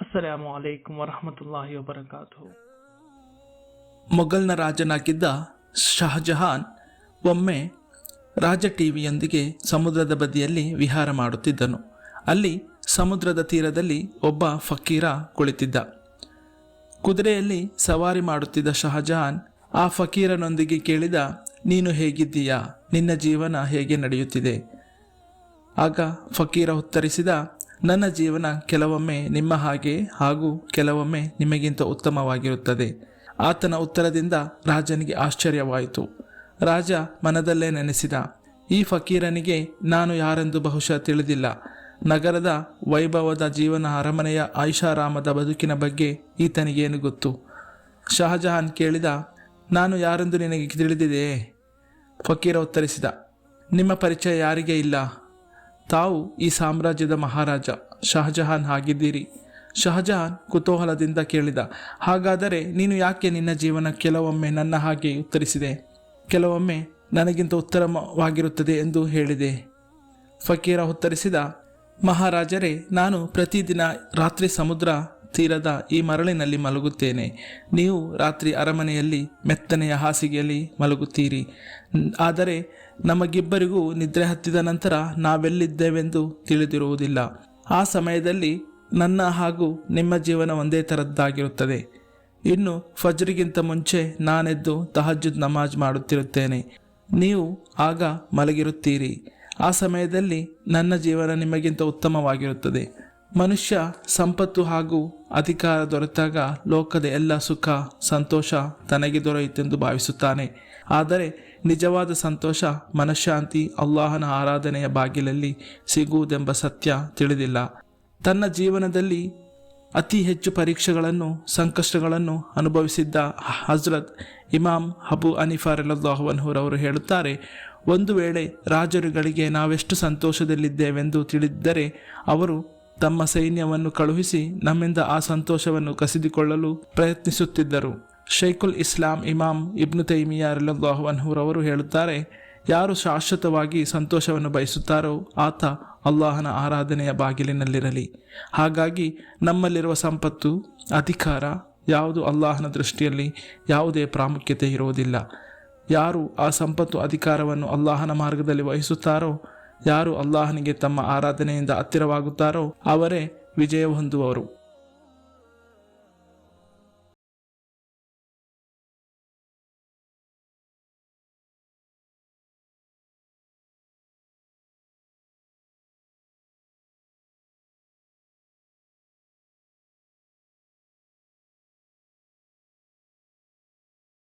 ಅಸ್ಸಲಾಮು ಅಲೈಕುಂ ವರಹಮತುಲ್ಲಾಹಿ ವಬರಕಾತು ಮೊಘಲ್ನ ರಾಜನಾಗಿದ್ದ ಶಹಜಹಾನ್ ಒಮ್ಮೆ ರಾಜ ಟಿವಿಯೊಂದಿಗೆ ಸಮುದ್ರದ ಬದಿಯಲ್ಲಿ ವಿಹಾರ ಮಾಡುತ್ತಿದ್ದನು. ಅಲ್ಲಿ ಸಮುದ್ರದ ತೀರದಲ್ಲಿ ಒಬ್ಬ ಫಕೀರ ಕುಳಿತಿದ್ದ. ಕುದುರೆಯಲ್ಲಿ ಸವಾರಿ ಮಾಡುತ್ತಿದ್ದ ಶಹಜಹಾನ್ ಆ ಫಕೀರನೊಂದಿಗೆ ಕೇಳಿದ, ನೀನು ಹೇಗಿದ್ದೀಯಾ? ನಿನ್ನ ಜೀವನ ಹೇಗೆ ನಡೆಯುತ್ತಿದೆ? ಆಗ ಫಕೀರ ಉತ್ತರಿಸಿದ ನನ್ನ ಜೀವನ ಕೆಲವೊಮ್ಮೆ ನಿಮ್ಮ ಹಾಗೆ ಹಾಗೂ ಕೆಲವೊಮ್ಮೆ ನಿಮಗಿಂತ ಉತ್ತಮವಾಗಿರುತ್ತದೆ. ಆತನ ಉತ್ತರದಿಂದ ರಾಜನಿಗೆ ಆಶ್ಚರ್ಯವಾಯಿತು. ರಾಜ ಮನದಲ್ಲೇ ನೆನೆಸಿದ, ಈ ಫಕೀರನಿಗೆ ನಾನು ಯಾರೆಂದು ಬಹುಶಃ ತಿಳಿದಿಲ್ಲ. ನಗರದ ವೈಭವದ ಜೀವನ ಅರಮನೆಯ ಐಷಾರಾಮದ ಬದುಕಿನ ಬಗ್ಗೆ ಈತನಿಗೇನು ಗೊತ್ತು? ಶಹಜಹಾನ್ ಕೇಳಿದ, ನಾನು ಯಾರೆಂದು ನಿನಗೆ ತಿಳಿದಿದೆಯೇ? ಫಕೀರ ಉತ್ತರಿಸಿದ, ನಿಮ್ಮ ಪರಿಚಯ ಯಾರಿಗೆ ಇಲ್ಲ? ತಾವು ಈ ಸಾಮ್ರಾಜ್ಯದ ಮಹಾರಾಜ ಶಹಜಹಾನ್ ಆಗಿದ್ದೀರಿ ಶಹಜಹಾನ್ ಕುತೂಹಲದಿಂದ ಕೇಳಿದ, ಹಾಗಾದರೆ ನೀನು ಯಾಕೆ ನಿನ್ನ ಜೀವನ ಕೆಲವೊಮ್ಮೆ ನನ್ನ ಹಾಗೆ ಉತ್ತರಿಸಿದೆ? ಕೆಲವೊಮ್ಮೆ ನನಗಿಂತ ಉತ್ತಮವಾಗಿರುತ್ತದೆ ಎಂದು ಹೇಳಿದೆ. ಫಕೀರ ಉತ್ತರಿಸಿದ, ಮಹಾರಾಜರೇ, ನಾನು ಪ್ರತಿದಿನ ರಾತ್ರಿ ಸಮುದ್ರ ತೀರದ ಈ ಮರಳಿನಲ್ಲಿ ಮಲಗುತ್ತೇನೆ. ನೀವು ರಾತ್ರಿ ಅರಮನೆಯಲ್ಲಿ ಮೆತ್ತನೆಯ ಹಾಸಿಗೆಯಲ್ಲಿ ಮಲಗುತ್ತೀರಿ. ಆದರೆ ನಮಗಿಬ್ಬರಿಗೂ ನಿದ್ರೆ ಹತ್ತಿದ ನಂತರ ನಾವೆಲ್ಲಿದ್ದೇವೆಂದು ತಿಳಿದಿರುವುದಿಲ್ಲ. ಆ ಸಮಯದಲ್ಲಿ ನನ್ನ ಹಾಗೂ ನಿಮ್ಮ ಜೀವನ ಒಂದೇ ಥರದ್ದಾಗಿರುತ್ತದೆ. ಇನ್ನು ಫಜ್ರಿಗಿಂತ ಮುಂಚೆ ನಾನೆದ್ದು ತಹಜ್ಜುದ್ ನಮಾಜ್ ಮಾಡುತ್ತಿರುತ್ತೇನೆ. ನೀವು ಆಗ ಮಲಗಿರುತ್ತೀರಿ. ಆ ಸಮಯದಲ್ಲಿ ನನ್ನ ಜೀವನ ನಿಮಗಿಂತ ಉತ್ತಮವಾಗಿರುತ್ತದೆ. ಮನುಷ್ಯ ಸಂಪತ್ತು ಹಾಗೂ ಅಧಿಕಾರ ದೊರೆತಾಗ ಲೋಕದ ಎಲ್ಲ ಸುಖ, ಸಂತೋಷ ತನಗೆ ದೊರೆಯಿತೆಂದು ಭಾವಿಸುತ್ತಾನೆ. ಆದರೆ ನಿಜವಾದ ಸಂತೋಷ ಮನಃಶಾಂತಿ, ಅಲ್ಲಾಹನ ಆರಾಧನೆಯ ಬಾಗಿಲಲ್ಲಿ ಸಿಗುವುದೆಂಬ ಸತ್ಯ ತಿಳಿದಿಲ್ಲ. ತನ್ನ ಜೀವನದಲ್ಲಿ ಅತಿ ಹೆಚ್ಚು ಪರೀಕ್ಷೆಗಳನ್ನು, ಸಂಕಷ್ಟಗಳನ್ನು ಅನುಭವಿಸಿದ್ದ ಹಜ್ರತ್ ಇಮಾಮ್ ಹಬು ಅನಿಫಾರಲ್ಲಾಹುವನ್ಹುರವರು ಹೇಳುತ್ತಾರೆ, ಒಂದು ವೇಳೆ ರಾಜರುಗಳಿಗೆ ನಾವೆಷ್ಟು ಸಂತೋಷದಲ್ಲಿದ್ದೇವೆಂದು ತಿಳಿದಿದ್ದರೆ ಅವರು ತಮ್ಮ ಸೈನ್ಯವನ್ನು ಕಳುಹಿಸಿ ನಮ್ಮಿಂದ ಆ ಸಂತೋಷವನ್ನು ಕಸಿದುಕೊಳ್ಳಲು ಪ್ರಯತ್ನಿಸುತ್ತಿದ್ದರು. ಶೈಖುಲ್ ಇಸ್ಲಾಂ ಇಮಾಮ್ ಇಬ್ನು ತೈಮಿಯಾ ರಲ್ಲಾಹುವನ್ಹುರವರು ಹೇಳುತ್ತಾರೆ, ಯಾರು ಶಾಶ್ವತವಾಗಿ ಸಂತೋಷವನ್ನು ಬಯಸುತ್ತಾರೋ ಆತ ಅಲ್ಲಾಹನ ಆರಾಧನೆಯ ಬಾಗಿಲಿನಲ್ಲಿರಲಿ. ಹಾಗಾಗಿ ನಮ್ಮಲ್ಲಿರುವ ಸಂಪತ್ತು, ಅಧಿಕಾರ ಯಾವುದು ಅಲ್ಲಾಹನ ದೃಷ್ಟಿಯಲ್ಲಿ ಯಾವುದೇ ಪ್ರಾಮುಖ್ಯತೆ ಇರುವುದಿಲ್ಲ. ಯಾರು ಆ ಸಂಪತ್ತು, ಅಧಿಕಾರವನ್ನು ಅಲ್ಲಾಹನ ಮಾರ್ಗದಲ್ಲಿ ವಹಿಸುತ್ತಾರೋ ಯಾರು ಅಲ್ಲಾಹನಿಗೆ ತಮ್ಮ ಆರಾಧನೆಯಿಂದ ಹತ್ತಿರವಾಗುತ್ತಾರೋ ಅವರೇ ವಿಜಯ ಹೊಂದುವವರು